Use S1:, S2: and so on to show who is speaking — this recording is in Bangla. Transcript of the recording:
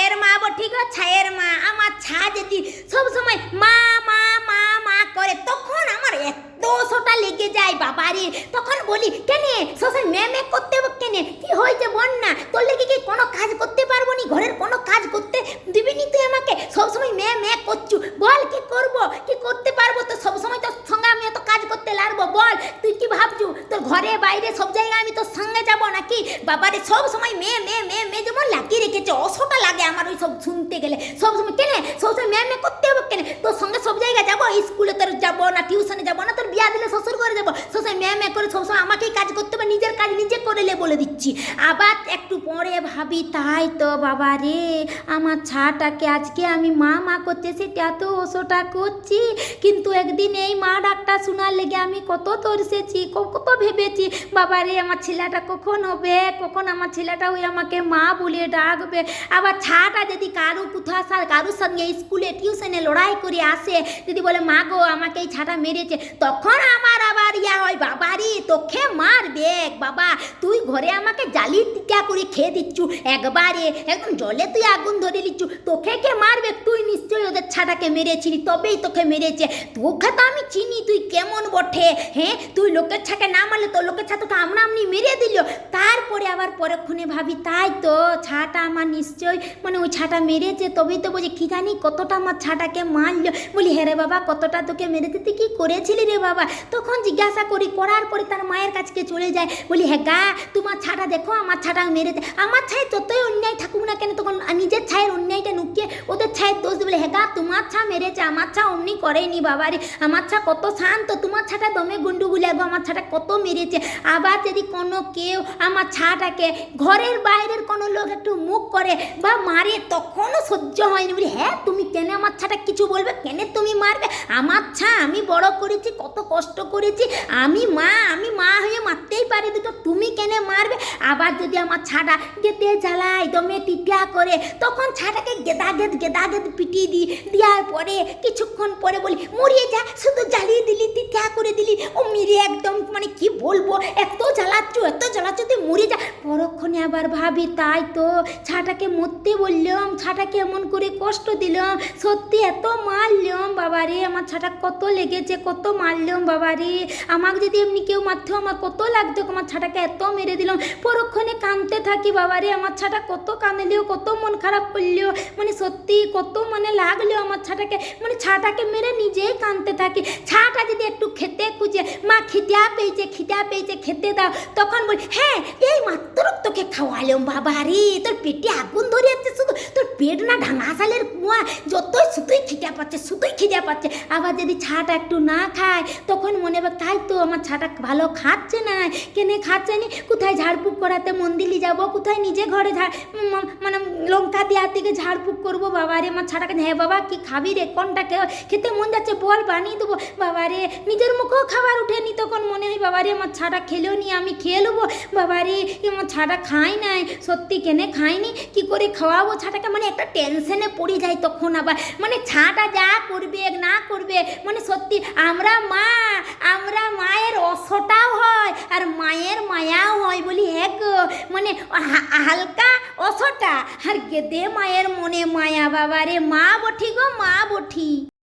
S1: ছায়ের মা বঠি গো ছায়ের মা, আমার ছা যদি সব সময় মা মা মা মা করে, তখন আমার এত সোটা লেগে যায় বাবারে। তখন বলি, কেনে? সবসময় মে মে করতে কেনে? কি হয়েছে বল না? তোর লেগে কি কোনো কাজ করতে পারব নি? ঘরের কোনো কাজ করতে দিবি নি তুই আমাকে? সবসময় মে মে করছু। বল, কি করব? কি করতে পারব? তো সবসময় তোর সঙ্গে আমি এত কাজ করতে লাগবো বল, তুই কি ভাবছু? তোর ঘরে, বাইরে সব জায়গায় আমি তোর সঙ্গে যাব নাকি? বাবারে, সব সময় মেয়ে মেয়ে মেয়ে যেমন অসটা লাগে আমার ওই সব শুনতে গেলে। সব সময় কেনে? সব সময় মেয়ে মেয়ে করতে হবে কেনে? তোর সঙ্গে সব জায়গায় যাব স্কুলে তোর যাব না, টিউশনে যাব না, তোর বিয়া দিলে শ্বশুর করে যাব। সবসময় ম্যামে মেয়ে করে সবসময় আমাকেই কাজ করতে হবে, নিজের কাজ নিজে করে বলে দিচ্ছি। আবার একটু পরে ভাবি, তাই তো বাবা রে, আমার ছাটাকে আজকে আমি মা মা করতে সেটা তো ওষোটা করছি। কিন্তু একদিন এই মা ডাকটা শোনার লেগে আমি কত তরসেছি, কত ভেবেছি, বাবা রে, আমার ছেলেটা কখন হবে, কখন আমার ছেলেটা ওই আমাকে মা বলে ডাকবে। আবার ছাটা যদি কারও কোথাও সা- কারোর সঙ্গে স্কুলে টিউশনে লড়াই করে আসে, যদি বলে, মা গো, আমাকে এই ছাটা মেরেছে, তখন আমার আবার ইয়া হয় বাবারি তোকে মারবে, বাবা, তুই ঘরে আমাকে জালি টিকা করে খেয়ে দিচ্ছু, একবারে একদম জলে তুই আগুন ধরে দিচ্ছু তোকে কে মারবে? তুই নিশ্চয়ই ওদের ছাটাকে মেরেছিলি, তবেই তোকে মেরেছে। তোকে তো আমি চিনি, তুই কেমন বটে? হ্যাঁ তুই লোকের ছাকে না মারলে তো লোকের ছা তোকে আমরা আমনি মেরে দিল। আবার পরক্ষণে ভাবি, তাই তো, ছাটা আমার নিশ্চয়ই। মানে ওই ছাটা মেরেছে, তবেই তো বলছে, কি জানি কতটা আমার ছাটাকে মারলো? বলি হ্যাঁ রে বাবা, কতটা তোকে মেরেছে, তুই কি করেছিলি রে বাবা? তখন জিজ্ঞাসা করি, করার পরে তার মায়ের কাছকে চলে যায়। বলি হ্যাঁ গা, তোমার ছাটা দেখো, আমার ছাটা মেরেছে। আমার ছাই যতই অন্যায় থাকুক না কেন, তখন নিজের ছায়ের অন্যায়টা নুকিয়ে ওদের ছায়ের দোষ বলে হ্যাঁ গা, তোমার ছা মেরেছে, আমার ছা অমনি করেনি বাবারে। আমার ছা কত শান্ত, তোমার ছাটা দমে গুন্ডুগুলি গো, আমার ছাটা কত মেরেছে। আবার যদি কোনো কেউ আমার ছাটাকে ঘরের বাইরের কোনো লোক একটু মুখ করে, বা মারে, তখনও সহ্য হয়নি। বলি হ্যাঁ তুমি কেন আমার ছাটা কিছু বলবে? কেন তুমি মারবে? আমার ছা, আমি বড় করেছি, কত কষ্ট করেছি। আমি মা আমি মা হয়ে মারতেই পারি দুটো তুমি কেন মারবে? আবার যদি আমার ছাটা গেতে জ্বালায়, দমে টিটিয়া করে, তখন ছাটাকে গেদা গেদ গেদা গেদ পিটিয়ে দিই। দেওয়ার পরে, কিছুক্ষণ পরে বলি, মরিয়ে যা, শুধু জ্বালিয়ে দিলি টিটিয়া করে দিলি। ও মেরে একদম মানে কি বলব, এত আবার ভাবি, তাই তো ছাটাকে মরতে বললাম, ছাটাকে এমন করে কষ্ট দিলাম, সত্যি এত মারলাম বাবা রে আমার ছাটা কত লেগেছে, কত মারলাম বাবা রে আমাকে যদি এমনি কেউ মারতো, আমার কত লাগতো, আমার ছাটাকে এত মেরে দিলাম। পরক্ষণে কাঁদতে থাকি বাবা রে আমার ছাটা কত কাঁদলেও কত মন খারাপ করলেও মানে সত্যি কত মানে লাগলেও আমার ছাটাকে। মানে ছাটাকে মেরে নিজেই কাঁদতে থাকি। ছাটা যদি একটু খেতে খুঁজে মা, খিদা পেয়েছে খিদা পেয়েছে, খেতে দাও। তখন বলি হ্যাঁ এই মাত্র তোকে খাওয়ালাম বাবা রে তোর পেটে আগুন পেট না ঢাঙাশালের কুয়া, যতই শুধুই খিদা পাচ্ছে শুধুই খিদা পাচ্ছে। আবার যদি ছাটা একটু না খায়, তখন মনে হবে, তাই তো আমার ছাটা ভালো খাচ্ছে না, কেনে খাচ্ছে নি? কোথায় ঝাড়ফুঁক করাতে মন্দিরে যাব, কোথায় নিজে ঘরে ঝাড় মানে লঙ্কা দেওয়ার থেকে ঝাড়ফুঁক করব বাবা রে আমার ছাটাকে হ্যাঁ বাবা, কি খাবি রে, কোনটা খেতে মন যাচ্ছে, বল, বানিয়ে দেবো। বাবা রে নিজের মুখেও খাবার উঠেনি, তখন মনে হয় বাবা রে আমার ছাটা খেলেও নি, আমি খেয়ে বাবা রে আমার ছাটা খাই নাই, সত্যি কেনে খাইনি কি করে খাওয়াবো ছাটাকে? মানে একটা টেনশনে পড়ে যায় তখন আবার। মানে ছাটা যা করবে, না করবে মানে সত্যি আমরা মা, আমরা মায়ের অসটাও হয় আর মায়ের মায়াও হয় বলি হ্যাঁ মানে হালকা অসটা। আর গেদে মায়ের মনে মায়া বাবা রে মা বঠি গো, মা বঠি।